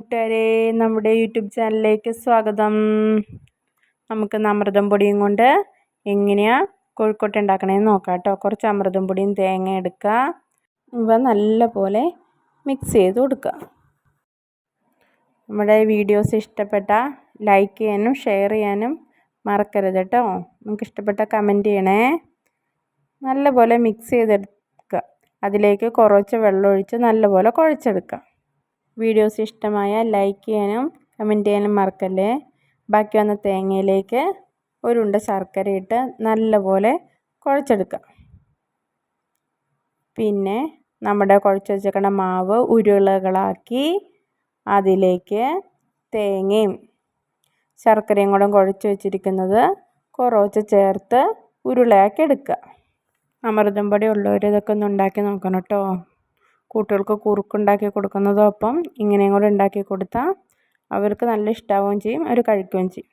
കൂട്ടുകാരെ നമ്മുടെ യൂട്യൂബ് ചാനലിലേക്ക് സ്വാഗതം. നമുക്ക് അമൃതം പൊടിയും കൊണ്ട് എങ്ങനെയാണ് കോഴിക്കോട്ട് ഉണ്ടാക്കണേന്ന് നോക്കാം കേട്ടോ. കുറച്ച് അമൃതം പൊടിയും തേങ്ങ എടുക്കുക. ഇവ നല്ല പോലെ മിക്സ് ചെയ്ത് കൊടുക്കുക. നമ്മുടെ വീഡിയോസ് ഇഷ്ടപ്പെട്ട ലൈക്ക് ചെയ്യാനും ഷെയർ ചെയ്യാനും മറക്കരുത് കേട്ടോ. നമുക്ക് ഇഷ്ടപ്പെട്ട കമന്റ് ചെയ്യണേ. നല്ലപോലെ മിക്സ് ചെയ്തെടുക്കുക. അതിലേക്ക് കുറച്ച് വെള്ളം ഒഴിച്ച് നല്ലപോലെ കുഴച്ചെടുക്കുക. വീഡിയോസ് ഇഷ്ടമായാൽ ലൈക്ക് ചെയ്യാനും കമന്റ് ചെയ്യാനും മറക്കല്ലേ? ബാക്കി വന്ന തേങ്ങയിലേക്ക് ഒരുണ്ട ശർക്കര ഇട്ട് നല്ലപോലെ കുഴച്ചെടുക്കുക പിന്നെ നമ്മുടെ കുഴച്ച് വെച്ചേക്കണ മാവ് ഉരുളകളാക്കി അതിലേക്ക് തേങ്ങയും ശർക്കരയും കൂടെ കുഴച്ച് വെച്ചിരിക്കുന്നത് കുറച്ച് ചേർത്ത് ഉരുളയാക്കി എടുക്കുക. അമൃതം പൊടി ഉള്ളവർ ഇതൊക്കെ ഒന്ന് ഉണ്ടാക്കി നോക്കണം കേട്ടോ. കുട്ടികൾക്ക് കുറുക്കുണ്ടാക്കി കൊടുക്കുന്നതോടൊപ്പം ഇങ്ങനെയും കൂടെ ഉണ്ടാക്കി കൊടുത്താൽ അവർക്ക് നല്ല ഇഷ്ടമാവുകയും ചെയ്യും അവർ കഴിക്കുകയും ചെയ്യും.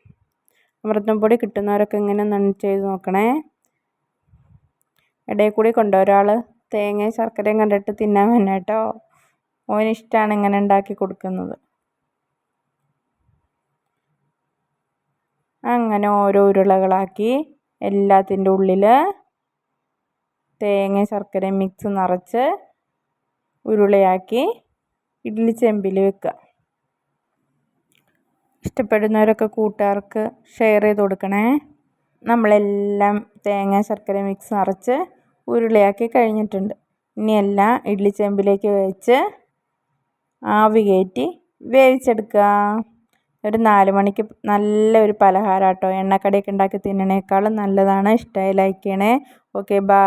അമൃതം പൊടി കിട്ടുന്നവരൊക്കെ ഇങ്ങനെ ഒന്ന് ചെയ്ത് നോക്കണേ. ഇടയിൽ കൂടി കൊണ്ടോ ഒരാൾ തേങ്ങയും ശർക്കരയും കണ്ടിട്ട് തിന്നാൻ വേണ്ട കേട്ടോ. ഓന് ഇഷ്ടമാണ് ഇങ്ങനെ ഉണ്ടാക്കി കൊടുക്കുന്നത്. അങ്ങനെ ഓരോ ഉരുളകളാക്കി എല്ലാത്തിന്റെ ഉള്ളിൽ തേങ്ങയും ശർക്കരയും മിക്സ് നിറച്ച് ഉരുളയാക്കി ഇഡ്ഡലി ചെമ്പിൽ വെക്കുക. ഇഷ്ടപ്പെടുന്നവരൊക്കെ കൂട്ടുകാർക്ക് ഷെയർ ചെയ്ത് കൊടുക്കണേ. നമ്മളെല്ലാം തേങ്ങ ശർക്കര മിക്സ് നിറച്ച് ഉരുളയാക്കി കഴിഞ്ഞിട്ടുണ്ട്. ഇനി എല്ലാം ഇഡ്ഡലി ചെമ്പിലേക്ക് വെച്ച് ആവി കയറ്റി വേവിച്ചെടുക്കുക. ഒരു നാല് മണിക്ക് നല്ല ഒരു പലഹാരം കേട്ടോ എണ്ണക്കടിയൊക്കെ ഉണ്ടാക്കി തിന്നണേക്കാളും നല്ലതാണ്. ഇഷ്ടമായി ലൈക്ക് ചെയ്യണേ. Okay bye